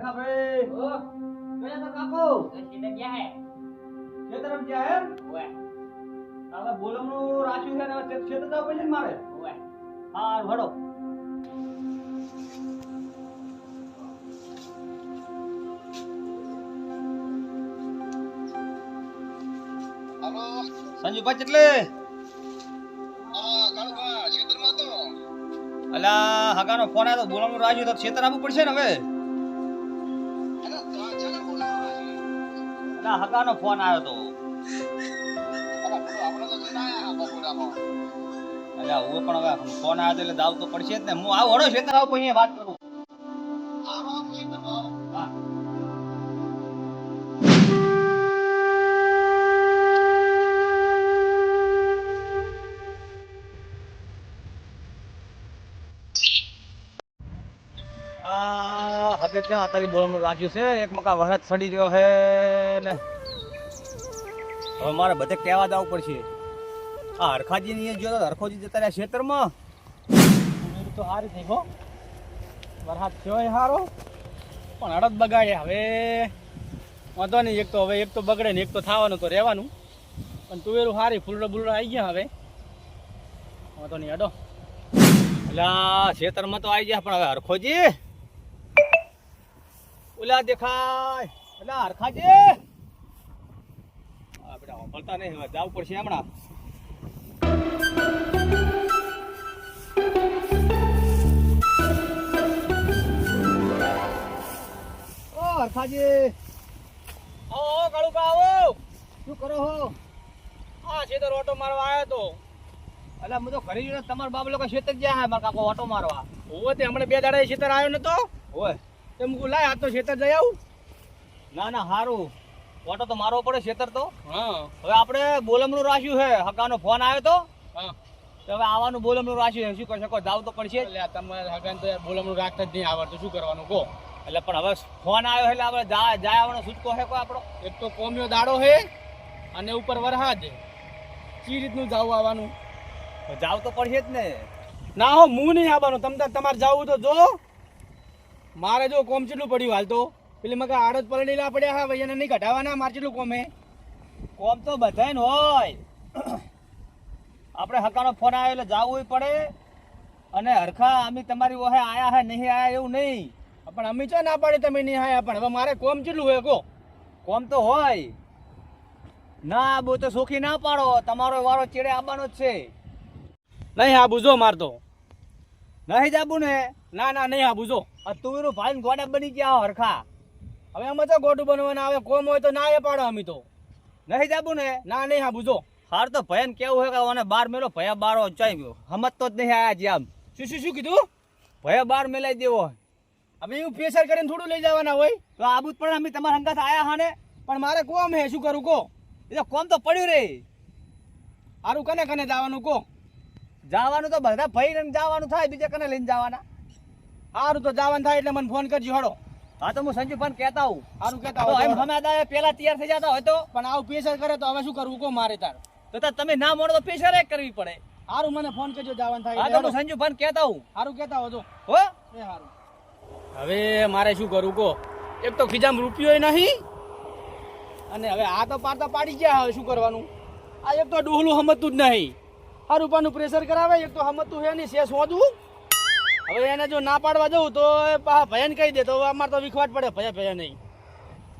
હવે. બોલમનું છે ને હવે જવું પડશે ને મારે. ઓવે. હા વડો સંજુભાઈ કાળુભા અલા હગાનો ફોન આવ્યો તો રાજુ તો ક્ષેત્ર આપવું પડશે ને હવે? અલા હગાનો ફોન આવ્યો તો. અરે હા પણ હવે ફોન આવ્યો એટલે દાવ તો પડશે જ ને. હું આવો હડો ખેતર આવો પછી વાત કરું. હવે ત્યાં અત્યારે બોલવાનું રાખ્યું છે. એક મકા વરસાદ સડી રહ્યો છે. ને. હવે મારે બધે કહેવા જવું પડશે. આ હરખાજી ની જો હરખોજી જતા રહ્યા ખેતરમાં. તો સારી થઈ ગો વરસાદ થયો સારો પણ અડદ બગાડે હવે. વાંધો નહીં, એક તો હવે એક તો બગડે ને એક તો થવાનું તો રહેવાનું. પણ તુવેરું સારી ફૂલડો બુલડો આવી ગયા હવે. વાંધો નહીં, અડો. અલા ખેતરમાં તો આવી ગયા પણ હવે હરખોજી. ઓલા દેખાય. અલા હરખાજી. આ નહીં હવે જવું પડશે હમણાં. ઓ હરખાજી. આવો કાળુકા આવો. શું કરો હો? હા સીધો ઓટો મારવા આવ્યો તો. અલા હું તો ઘરે તમારા બાપ લોકો ખેતર ગયા હે મારા કાકો ઓટો મારવા. હોવે તે હમણાં બે દાડા ખેતર આવ્યો નતો. હોય તે કહું લાય આ તો ખેતર જઈ આવું. ના ના હારું. ઓટો તો મારવો પડે ખેતર તો. હા. હવે આપણે બોલમનું રાખ્યું છે. હકાનો ફોન આવ્યો તો. હા. તો હવે આવવાનું બોલમનું રાખ્યું શું કરી શકો જાવ તો પડશે. એટલે તમારે હગાન તો બોલમનું રાખતા જ નહીં આવડતું. શું કરવાનું? કહો. એટલે પણ હવે ફોન આવ્યો એટલે આપણે જા જાય આવવાનો છૂટકો છે કોઈ આપણો? એક તો કોમ્યો દાડો છે અને ઉપર વરસાદ કઈ રીતનું જાવું આવવાનું? જાવ તો પડશે જ ને. ના હો હું નહીં આવવાનું. તમ તમારે જાવું તો જો. મારે જો કોમ કેટલું પડ્યું હાલ તો? પેલી મગા આડત પલળેલા પડ્યા હા ભાઈ એને નહીં ઘટાવાના મારે જેટલું કોમે કોમ તો બધાય ને હોય. આપણે હકાનો ફોન આવ્યો એટલે જાવું પડે. અને હરખા અમે તમારી ઓહે આયા હે નહીં આયા એવું નહીં. પણ અમે ચો ના પાડી તમે નહીં આયા? પણ હવે મારે કોમ કેટલું હોય કહો. કોમ તો હોય. ના બહુ તો સોખી ના પાડો. તમારો વારો ચેડે આવવાનો જ છે. નહીં હા બુઝો મારતો નહીં જાબુ ને ના ના નહીં હા બુઝો. તું ભાઈ ગોડા બની ગયા હરખા. હવે અમે તો ગોટું બનવાના આવે કોમ હોય તો ના એ પાડો અમે તો. નહીં જાબુ ને? ના નહીં હા બુજો હાર તો ભયન કેવું હોય કે મને બાર મેલો ભયા બારો ચાઈ ગયો. હમત તો જ નહીં આયા જી આમ. શું શું શું કીધું? ભયા બાર મેલાઈ દેવો હવે એવું પ્રેશર કરીને થોડું લઈ જવાના હોય. તો આબુ પણ અમે તમારા હંગાત આયા હા ને પણ મારે કોમ હે શું કરું કહો એ તો કોમ તો પડ્યું રે. હારું કને કને જવાનું કહો જવાનું તો બધા ભાઈ જવાનું થાય બીજા કને લઈને જવાના? સારું તો જવાનું થાય એટલે મને ફોન કરજો હડો હા તો હું સંજુભાઈ કહેતા હું સારું કહેતા હોય એમ હડો. પેલા તૈયાર થઈ જતા હોય તો? પણ આવું પ્રેશર કરે તો હવે શું કરવું? કો મારે તાર. તો તમે ના મોડો તો પ્રેશર એક કરવી પડે. સારું મને ફોન કરજો જવાનું થાય હા તો હું સંજુભાઈ સંજુ કહેતા હું સારું કહેતા હો તો હો? એ સારું હવે મારે શું કરવું કહો એક તો ખીજામ રૂપિયો નહીં. અને હવે આ તો પાડતા પાડી ગયા હવે શું કરવાનું? આ એક તો ડોહલું સમજતું જ નહીં. આ રૂપાનું પ્રેશર કરાવે એક તો સમજતું હે નહીં શેષ હોતું હવે એને જો ના પાડવા જવું તો ભયાને કહી દે તો અમારે તો વિખવાટ પડે ભયા ભયા નહીં.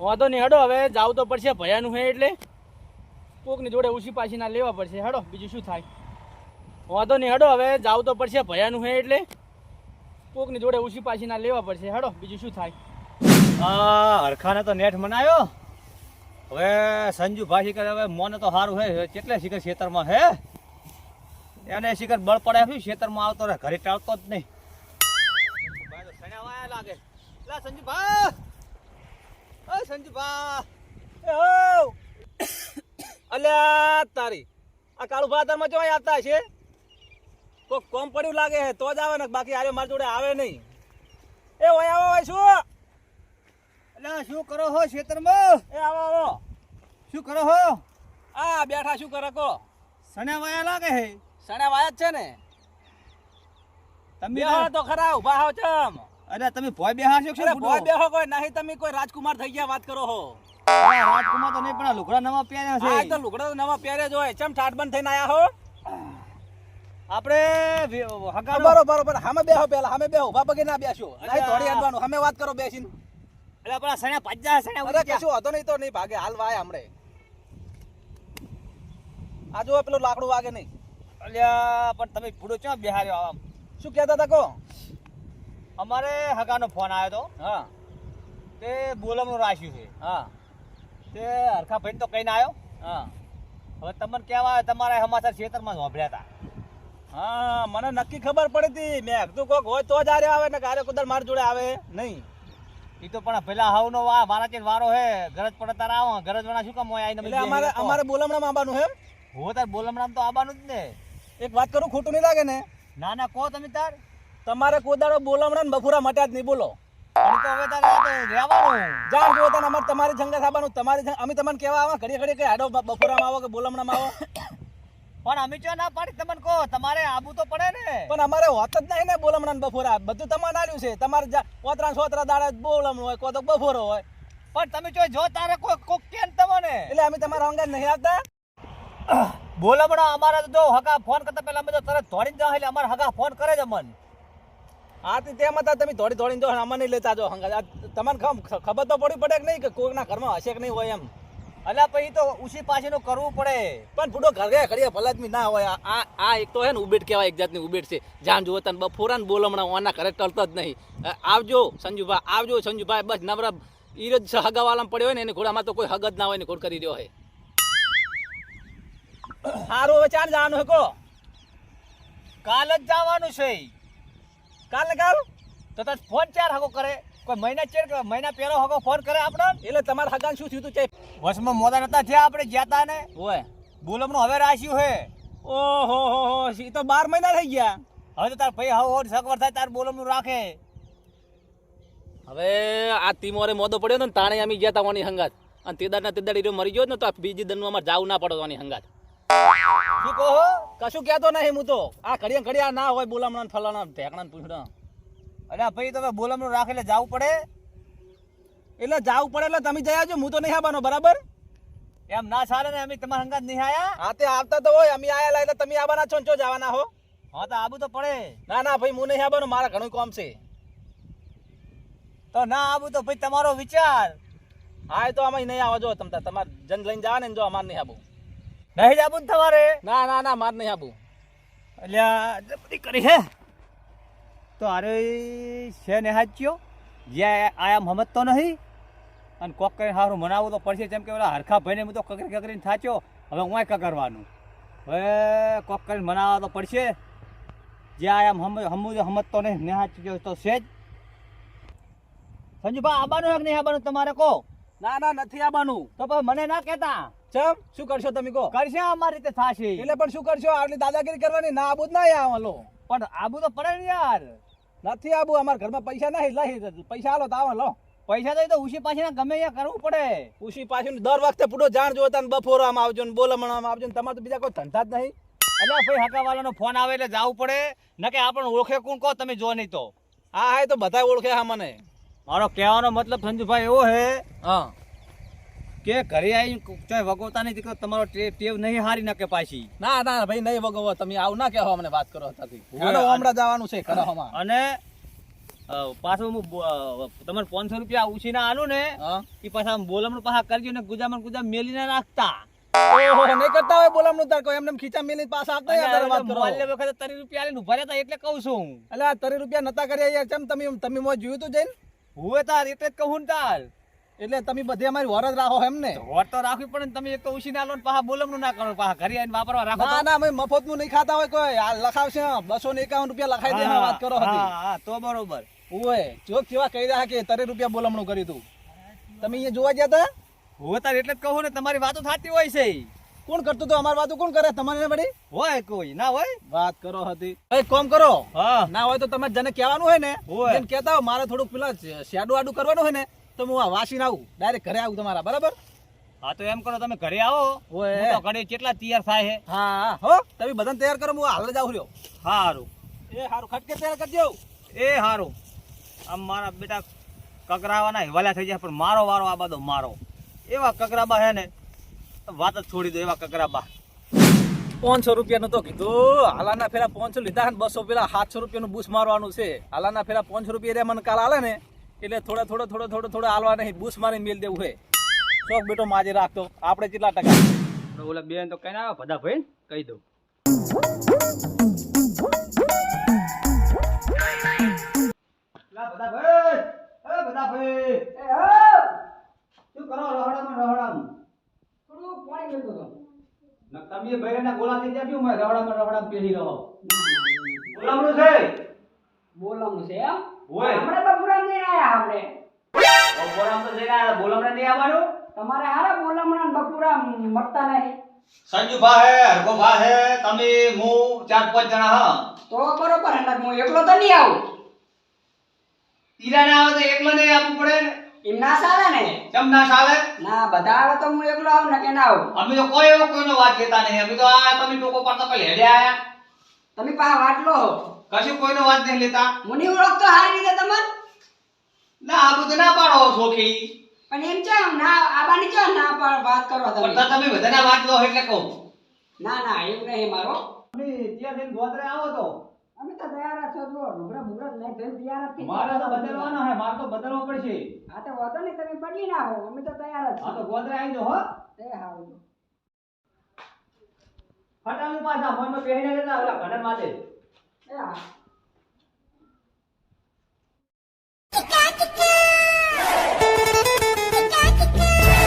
વાંધો નહીં, હડો, હવે જાવ તો પડશે, ભયાનું હે એટલે. કોકની જોડે ઉછી પાછી ના લેવા પડશે, હડો, બીજું શું થાય? વાંધો નહીં, હડો, હવે જાવ તો પડશે, ભયાનું હે એટલે. કોકની જોડે ઉછી પાછી ના લેવા પડશે, હેડો, બીજું શું થાય? હા હરખાને તો નેઠ મનાયો. હવે સંજુ ભાઈ કરે હવે મોને તો સારું હે કેટલે શિખર ખેતરમાં હે? એને શિખર બળ પડે, શું ખેતરમાં આવતો રહે? ઘરે ટાળતો જ નહીં. લાગે લા સંજુભા ઓ સંજુભા એ હો અલ્યા તારી આ કાળુ ભાતરમાં ચોય આવતા છે કોક કોમ પડ્યું લાગે છે તો જ આવે ને બાકી આરે મારી જોડે આવે નહીં એ ઓય આવો ઓય શું એટલે શું કરો હો ખેતરમાં એ આવો આવો શું કરો હો આ બેઠા શું કરે કો સણ્યા વાયા લાગે હે સણ્યા વાયા જ છે ને તમે તો ખરા ઊભા હો ચમ અરે તમે ભોય બેહા છો અરે ભોય બેહો કોઈ નહીં તમે કોઈ રાજકુમાર થઈ ગયા વાત કરો હો. રાજકુમાર તો નહીં પણ લુગડા નવા પહેર્યા આ તો લુગડા નવા પહેરે જ હોય. ચમ ઠાઠબંધ થઈને આયા હો? આપણે હગાડો. હગાનો- બરોબર સામે બેહો પેલા હામે બેહો. બાપા કે ના બેસો નહીં થોડી આ- હામે વાત કરો બેસીને. એટલે આપણા સણ્યા પજ્જા સણ્યા અરે. કશું હતો નહીં તો નહીં ભાગે. હાલ વાય હમણે આ જો પેલું લાકડું વાગે નહીં. અલ્યા પણ તમે ભૂડો ચો બેહાર્યો આમ? શું કહેતા હતા કો અમારે હકાનો ફોન આવ્યો તો. હા. તે બોલમનું રાખ્યું છે. હા. તે હરખા ભાઈ તો કઈ ના આવ્યો હા. હવે તમને કહેવા તમારે હમાસર ખેતરમાં વાપર્યા હતા. હા મને નક્કી ખબર પડી હતી. મેં કીધું કોક હોય તો જ આરે આવે ને ગારે કુદર માર જોડે આવે. નહીં. એ તો પણ પેલા હવનો વા મારા ચેન વારો હે. ગરજ પડે તારા આવો. ગરજ વાળા શું કામ હોય? આઈને અમારે અમારે બોલમણામાં આવવાનું હે હો તાર બોલમણામ તો આવવાનું જ ને. એક વાત કરું ખોટું નહીં લાગે ને? ના ના કહો તમે તાર. તમારે કોદાળો બોલમણા ને બફુરા મટ્યા જ નહીં બોલો. જાણ જો તને અમારે તમારી તમારી અમે તમને કેવા આવા ઘડી ઘડી કઈ આડો બફોરામાં આવો કે બોલમણામાં આવો? પણ અમે ચો ના પાડી તમને કહો તમારે આબુ તો પડે ને. પણ અમારે હોત જ નહીં ને બોલામણા ને બફોરા બધું તમારે આલ્યું છે. તમારે જા- ઓતરા સોતરા દાડા બોલમણું હોય કોઈ તો બફોરો હોય. પણ તમે જો જો તારે કોઈ કોક કેમ તમને. એટલે અમે તમારા અંગે નહીં આવતા? બોલામણા અમારા તો જો હગા ફોન કરતા પહેલા અમે તો તરત દોડીને જાય એટલે અમારા હગા ફોન કરે જ અમન. હા તે તેમ હતા તમે થોડી દોડીને જો અમને નહીં લેતા જો હંગા તમને ખબર તો પડી પડે કે નહીં કે કોઈના ઘરમાં હશે કે નહીં હોય એમ. અલ્યા પછી તો ઉસી પાછીનું કરવું પડે. પણ ફૂટો ઘર ગયા ઘડીએ ભલાદમી ના હોય. આ- આ એક તો હે ને ઉબેટ કહેવાય, એક જાતની ઉબેટ છે. જાણ જુઓ તને બફોરા ને બોલમણા ઓના ઘરે ટળતો જ નહીં. આવજો સંજુભાઈ આવજો સંજુભાઈ બસ નવરા ઈરજ હગાવાલામાં પડ્યો હોય ને, એની ઘોડામાં તો કોઈ હગ જ ના હોય ને ઘોડ કરી રહ્યો હોય. સારું, હવે ચાર જવાનું કો કાલ જ જવાનું છે કાલે કાલ? તો તાર ફોન ચાર હકો કરે. કોઈ મહિના ચેર મહિના પહેલો હકો ફોન કરે આપણે એટલે તમારા હગાન શું થયું તું ચે વસમાં મોદા નતા થયા આપણે જ્યાતા ને? ઓય. બોલમનું હવે રાશ્યું હે. ઓહો હો હો એ તો બાર મહિના થઈ ગયા. હવે તો તાર ભાઈ હવે સગવડ થાય તાર બોલમનું રાખે. હવે આ તીમોરે મોદો પડ્યો ને તાણે અમે ગયા તા ઓની હંગાત. અને તેદાર ના તેદાર ઈરો મરી ગયો ને તો બીજી દનનું અમારે જવું ના પડવાની હંગાત. શું કહો કશું કહેતો નહીં હું તો. આ ઘડિયા ઘડિયા ના હોય બોલામણા ને ફલાણા ઢેકણા ને પૂછડા. અલ્યા ભાઈ તમે બોલામણું રાખે એટલે જવું પડે? એટલે જવું પડે એટલે તમે જઈ આવજો હું તો નહીં આવવાનો બરાબર? એમ ના ચાલે ને અમે તમારા હંગાત નહીં આયા? હા તે આવતા તો હોય અમે આયા એટલે તમે આવવાના છો ને ચો જવાના હો? હા તો આબુ તો પડે. ના ના ભાઈ હું નહીં આવવાનું મારા ઘણું કામ છે. તો ના આબુ તો ભાઈ તમારો વિચાર. હા તો અમે નહીં આવવા જો તમ તમારે જન લઈને જવા ને જો અમારે નહીં આવું નહીં જ આબુ તમારે? ના ના ના માર નહીં આવું એટલે જબરી કરી હે. તો અરે છે ને હાચ્યો? જ્યાં આયા મહમદ તો નહીં? અને કોક કરીને સારું મનાવવું તો પડશે. જેમ કે ઓલા હરખા ભાઈને હું તો કકરી કકરીને થાચ્યો. હવે હું કકરવાનું? હવે કોક કરીને મનાવવા તો પડશે. જ્યાં આયા હમ હમુ હમત તો નહીં. ને હાચ્યો તો છે જ. સંજુભાઈ આવવાનું હક નહીં આવવાનું તમારે કહો ના ના નથી આવવાનું તો પછી મને ના કહેતા? ચમ શું કરશો તમે કહો? કરશે અમારી રીતે થાશે. એટલે પણ શું કરશો? આટલી દાદાગીરી કરવાની? ના આબુ ના આવવાનો પણ આબુ તો પડે ને યાર. નથી આબુ અમારા ઘરમાં પૈસા નહીં લઈ પૈસા આલો તો આવો લો પૈસા તો ઉશી પાછી ગમે ત્યાં કરવું પડે. ઉશી પાછી દર વખતે પૂરો જાણ જોતા ને બપોરામાં આવજો ને બોલમણામાં આવજો ને તમારે તો બીજા કોઈ ધંધા જ નહીં. અલ્યા ભાઈ હકાવાલાનો ફોન આવે એટલે જવું પડે. ન કે આપણને ઓળખે કોણ કહો તમે જો નહીં તો. હા હા તો બધા ઓળખે હા મને. મારો કહેવાનો મતલબ સંજુભાઈ એવો હે હા. કે ઘરે આવીને વગોતા નહીં તો તમારો ટેવ નહીં હારી નાખે પાછી. ના ના ભાઈ નહીં વગવો તમે આવું ના કહેવા મને વાત કરો હતી હમણાં જવાનું છે કરાવવામાં અને પાછું હું તમને પાંચસો રૂપિયા ઉછી ના આલું ને એ પાછા બોલમણું પાછા કરજો ને ગુજામણ મેલી મેલીને નાખતા. નહીં કરતા હોય બોલમનું તાર કોઈ. એમને ખીચા મેલી પાછા આપતા યાર વાત કરો. મોલ્ય વખતે તરી રૂપિયા આલીને ઊભા રહેતા એટલે કહું છું. એટલે તરી રૂપિયા નતા કર્યા યાર. ચમ તમે તમે મોં જોયું તું જઈને? હું તાર એટલે જ કહું તાર. એટલે તમે બધે અમારી વરજ રાખો એમ ને? હોટ તો રાખવી પણ તમે એક તો ઉછી ના લો ને પાછા બોલમનું ના કરો પાછા ઘરે આવીને વાપરવા રાખો ના ના અમે મફતનું નહીં ખાતા હોય કોઈ. આ લખાવશે બસો ને એકાવન રૂપિયા લખાઈ દે વાત કરો હા, તો બરોબર. ઓય જો કેવા કહી રહ્યા કે તરે રૂપિયા બોલમણું કર્યું તું. તમે અહીંયા જોવા ગયા હતા હું તાર એટલે જ કહું ને તમારી વાતો થતી હોય છે. કોણ કરતું તો? અમારી વાતો કોણ કરે? તમારે વળી? હોય કોઈ ના હોય? વાત કરો હતી એક કોમ કરો. હા. ના હોય તો તમે જેને કહેવાનું હોય ને. જેને કહેતા હોય મારે થોડુંક પેલા શેડું આડું કરવાનું હોય ને તો હું આ વાસીને આવું. ડાયરેક્ટ ઘરે આવું તમારા બરાબર? હા તો એમ કરો તમે ઘરે આવો. ઓય. તો ઘરે કેટલા તૈયાર થાય છે? હા હા હો તમે બધાને તૈયાર કરો હું હાલ જ આવું રહ્યો. હારું. એ સારું ખટકે તૈયાર કરજો એ હારું. આમ મારા બેટા કકરાવાના હિવાલા થઈ જાય પણ મારો વારો આ બધો મારો. એવા કકરાબા હે ને વાત જ છોડી દો એવા કકરાબા. પાંચસો રૂપિયાનું તો કીધું. હાલાના ફેરા પાંચસો લીધા ને બસો પેલા સાતસો રૂપિયાનું બૂસ મારવાનું છે. હાલાના ફેરા પાંચસો રૂપિયા મને કાલ આલે ને. એટલે થોડા થોડા થોડા થોડા થોડા હાલવા નહીં બૂસ મારી મેલ દેવું હે. શોખ બેટો માજે રાખતો. આપણે કેટલા ટકા? ઓલા બેન તો કઈ ના આવે બધા ભાઈ કહી દઉં. લા બધા ભાઈ એ બધા ભાઈ. શું કરો રહોડામાં રહોડામાં? ન તમે ગોળા થઈ રહોડામાં પેલી રહો છે? બોલાવું છે એમ? ઓય આપણે તો પુરાણ જઈને આયા આપણે બોલામ તો જઈને આયા. બોલામણે નહીં આવવાનું? તમારે હારા બોલામણા બપુરા મળતા નહીં. સંજુભા હે હરગોભા હે તમે હું ચાર પાંચ જણા હા. તો બરોબર હે હું એકલો તો નહીં આવું. તીરા ના આવે તો એકલો નહીં આપવું પડે. એમ ના સાલે ને? કેમ ના સાલે? ના બધા આવે તો હું એકલો આવું ને કે ના આવું. અમે તો કોઈ એવો કોઈનો વાત લેતા નહીં. અમે તો આ તમે ટોકો પડતા પહેલા હેડે આયા. તમે પાછા વાટલો હો. કશું કોઈનો વાત નહીં લેતા? મને ઓળખતો હારી રીતે તમે ના આ બધું ના પાડો સોખી. પણ એમ છે ના આબાની છે ના પણ વાત કરો પણ તમે તો તમે બધાના વાત લો એટલે કહું. ના ના એવું નહીં મારો. અમે ત્યાં જઈને ગોતરે આવો તો. અમે તો તૈયાર છો જો ઢોકળા મુગરા નહીં થઈને તૈયાર થઈ મારે તો બદલવાનો હે મારે તો બદલવો પડશે. આ તો વાતો નહીં તમે બદલી ના હો અમે તો તૈયાર જ હા તો છીએ. આવી જો હો. એ હારું. ફટાવી પાછા મોનમાં પહેરીને લેતા ઓલા ઘડન માટે. એ હા